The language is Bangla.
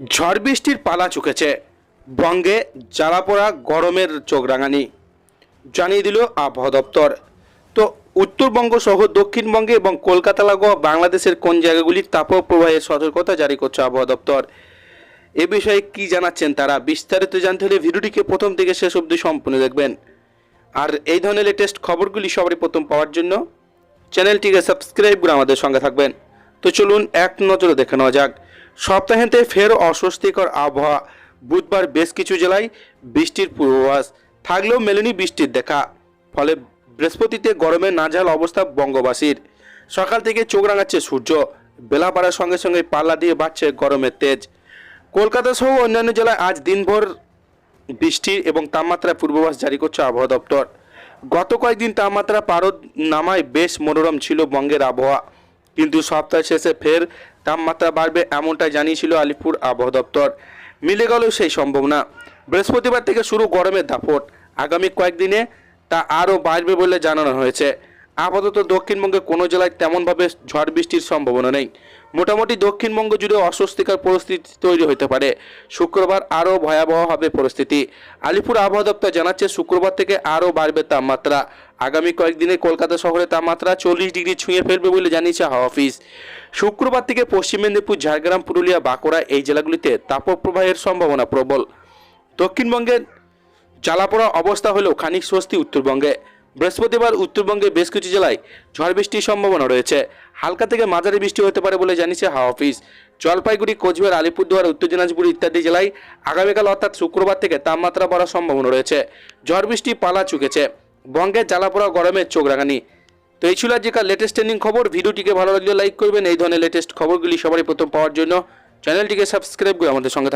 ঝড় বৃষ্টির পালা চুকেছে। বঙ্গে জ্বালা জ্বালাপোড়া গরমের চোখ রাঙানি জানিয়ে দিল আবহাওয়া দপ্তর। তো উত্তরবঙ্গ সহ দক্ষিণবঙ্গে এবং কলকাতা লাগোয়া বাংলাদেশের কোন জায়গাগুলির তাপপ্রবাহের সতর্কতা জারি করছে আবহাওয়া দপ্তর? এ বিষয়ে কি জানাচ্ছেন তারা? বিস্তারিত জানতে হলে ভিডিওটিকে প্রথম থেকে শেষ অবধি সম্পূর্ণ দেখবেন। আর এই ধরনের লেটেস্ট খবরগুলি সবারই প্রথম পাওয়ার জন্য চ্যানেলটিকে সাবস্ক্রাইব করে আমাদের সঙ্গে থাকবেন। তো চলুন এক নজরে দেখে নেওয়া যাক। সপ্তাহান্তে ফের অস্বস্তিকর আবহাওয়া। বুধবার বেশ কিছু জেলায় বৃষ্টির পূর্বাভাস। থাকলেও মেলেনি বৃষ্টির দেখা। ফলে বৃহস্পতিতে গরমে নাজাল অবস্থা বঙ্গবাসীর। সকাল থেকে চোখ রাঙাচ্ছে সূর্য। বেলা বাড়ার সঙ্গে সঙ্গে পাল্লা দিয়ে বাড়ছে গরমের তেজ। কলকাতা সহ অন্যান্য জেলায় আজ দিনভর বৃষ্টির এবং তাপমাত্রা পূর্বাভাস জারি করছে আবহাওয়া দপ্তর। গত কয়েকদিন তাপমাত্রা পারদ নামায় বেশ মনোরম ছিল বঙ্গের আবহাওয়া। কিন্তু সপ্তাহ শেষে ফের তাপমাত্রা বাড়বে এমনটাই জানিয়েছিল আলিপুর আবহাওয়া দপ্তর। মিলে গেল সেই সম্ভাবনা। বৃহস্পতিবার থেকে শুরু গরমের দাপট। আগামী কয়েকদিনে তা আরও বাড়বে বলে জানানো হয়েছে। আপাতত দক্ষিণবঙ্গে কোনো জেলায় তেমনভাবে ঝড় বৃষ্টির সম্ভাবনা নেই। মোটামুটি দক্ষিণবঙ্গ জুড়ে অস্বস্তিকর পরিস্থিতি তৈরি হতে পারে। শুক্রবার আরও ভয়াবহ হবে পরিস্থিতি। আলিপুর আবহাওয়া দপ্তর জানাচ্ছে, শুক্রবার থেকে আরও বাড়বে তাপমাত্রা। আগামী কয়েকদিনে কলকাতা শহরে তাপমাত্রা চল্লিশ ডিগ্রি ছুঁয়ে ফেলবে বলে জানিয়েছে হাওয়া অফিস। শুক্রবার থেকে পশ্চিম মেদিনীপুর, ঝাড়গ্রাম, পুরুলিয়া, বাঁকুড়া এই জেলাগুলিতে তাপপ্রবাহের সম্ভাবনা প্রবল। দক্ষিণবঙ্গের জ্বালাপোড়া অবস্থা হলেও খানিক স্বস্তি উত্তরবঙ্গে। বৃহস্পতিবার উত্তরবঙ্গে বেশ কিছু জেলায় ঝড় বৃষ্টির সম্ভাবনা রয়েছে। হালকা থেকে মাঝারি বৃষ্টি হতে পারে বলে জানিয়েছে হাওয়া অফিস। জলপাইগুড়ি, কোচবিহার, আলিপুরদুয়ার, উত্তর দিনাজপুর ইত্যাদি জেলায় আগামীকাল অর্থাৎ শুক্রবার থেকে তাপমাত্রা বাড়ার সম্ভাবনা রয়েছে। ঝড় বৃষ্টি পালা চুকেছে। বঙ্গের জ্বালাপোড়া, গরমের চোখ রাঙানি তো এই ছিল আজকের লেটেস্ট ট্রেন্ডিং খবর। ভিডিওটিকে ভালো লাগলে লাইক করবেন। এই ধরনের লেটেস্ট খবরগুলি সবারই প্রথম পাওয়ার জন্য। চ্যানেলটিকে সাবস্ক্রাইব করে আমাদের সঙ্গে